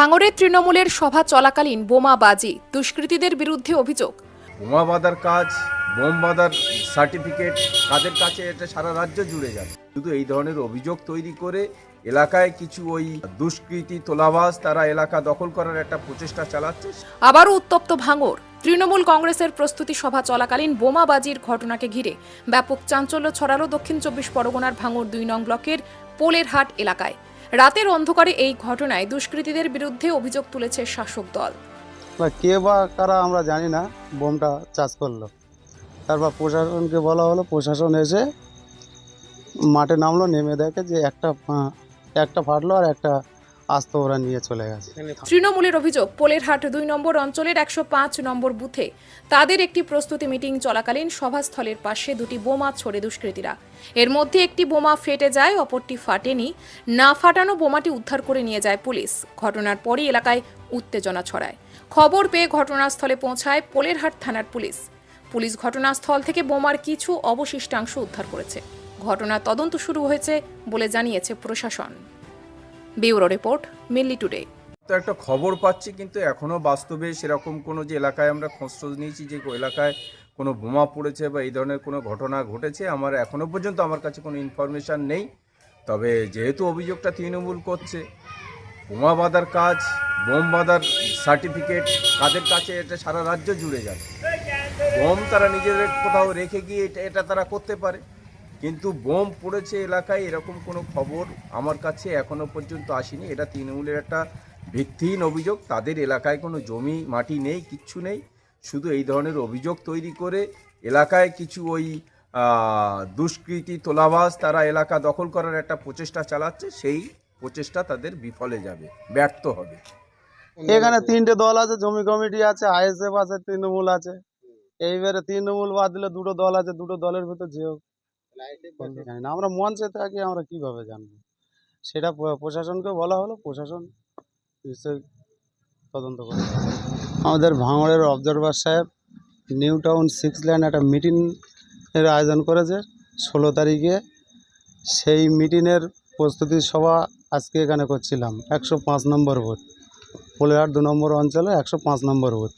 ভাঙড়ে তৃণমূলের সভা চলাকালীন বোমাবাজি দুষ্কৃতীদের বিরুদ্ধে অভিযোগ। বোমা বাঁধার কাজ বোম বাঁধার সার্টিফিকেট কাদের কাছে এটা সারা রাজ্য জুড়ে যাবে। শুধু এই ধরনের অভিযোগ তৈরি করে এলাকায় কিছু ওই দুষ্কৃতী তোলাবাজ তারা এলাকা দখল করার একটা প্রচেষ্টা চালাচ্ছে। আবারও উত্তপ্ত ভাঙর। তৃণমূল কংগ্রেসের প্রস্তুতি সভা চলাকালীন বোমাবাজির ঘটনাকে ঘিরে ব্যাপক চাঞ্চল্য ছড়ালো দক্ষিণ চব্বিশ পরগনার ভাঙর দুই নং ব্লকের পোলেরহাট এলাকায়। রাতের অন্ধকারে এই ঘটনায় দুষ্কৃতীদের বিরুদ্ধে অভিযোগ তুলেছে শাসক দল। কে বা কারা আমরা জানি না, বোমটা চাষ করল। তারপর প্রশাসনকে বলা হলো, প্রশাসন এসে মাঠে নামলো, নেমে দেখে যে একটা একটা ফাটলো আর একটা আস্ত ওরা নিয়ে চলে গেছে। তৃণমূলের অভিযোগ পোলেরহাট দুই নম্বর অঞ্চলের একশো পাঁচ নম্বর বুথে। তাদের একটি প্রস্তুতি মিটিং চলাকালীন সভাস্থলের পাশে দুটি বোমা ছোড়ে দুষ্কৃতীরা। এর মধ্যে একটি বোমা ফেটে যায় অপরটি ফাটেনি। না ফাটানো বোমাটি উদ্ধার করে নিয়ে যায় পুলিশ। ঘটনার পরই এলাকায় উত্তেজনা ছড়ায়। খবর পেয়ে ঘটনাস্থলে পৌঁছায় পোলেরহাট থানার পুলিশ। পুলিশ ঘটনাস্থল থেকে বোমার কিছু অবশিষ্টাংশ উদ্ধার করেছে। ঘটনার তদন্ত শুরু হয়েছে বলে জানিয়েছে প্রশাসন। Bureau report, Milli Today. তো একটা খবর পাচ্ছি, কিন্তু এখনও বাস্তবে সেরকম কোনো যে এলাকায় আমরা খোঁজ নিয়েছি, যে এলাকায় কোনো বোমা পড়েছে বা এই ধরনের কোনো ঘটনা ঘটেছে, আমার এখনও পর্যন্ত আমার কাছে কোনো ইনফরমেশান নেই। তবে যেহেতু অভিযোগটা তৃণমূল করছে, বোমা বাঁধার কাজ, বোম বাঁধার সার্টিফিকেট কাদের কাছে, এটা সারা রাজ্য জুড়ে যাবে। বোম তারা নিজেদের কোথাও রেখে গিয়ে এটা এটা তারা করতে পারে। কিন্তু বোম পড়েছে এলাকায়, এরকম কোনো খবর আমার কাছে এখনও পর্যন্ত আসেনি। এটা তৃণমূলের একটা ভিত্তিহীন অভিযোগ। তাদের এলাকায় কোনো জমি, মাটি নেই, কিচ্ছু নেই। শুধু এই ধরনের অভিযোগ তৈরি করে এলাকায় কিছু ওই দুষ্কৃতী তোলাবাজ তারা এলাকা দখল করার একটা প্রচেষ্টা চালাচ্ছে। সেই প্রচেষ্টা তাদের বিফলে যাবে, ব্যর্থ হবে। এখানে তিনটে দল আছে, জমি কমিটি আছে, আইএসএফ আছে, তৃণমূল আছে। এইবারে তৃণমূল বাদ দিলে দুটো দল আছে, দুটো দলের ভিতর যে হোক। জানি না। আমরা মঞ্চে থাকি আমরা কীভাবে জানব? সেটা প্রশাসনকে বলা হলো প্রশাসন নিশ্চয়ই তদন্ত করে আমাদের ভাঙড়ের অবজারভার সাহেব নিউ টাউন সিক্স ল্যান্ড একটা মিটিং এর আয়োজন করেছে ষোলো তারিখে। সেই মিটিংয়ের প্রস্তুতি সভা আজকে এখানে করছিলাম একশো পাঁচ নম্বর বুথ। পোলেহাট দু নম্বর অঞ্চলে একশো পাঁচ নম্বর বুথ।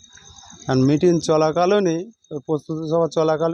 আর মিটিং চলাকালীনই প্রস্তুতি সভা চলাকালীন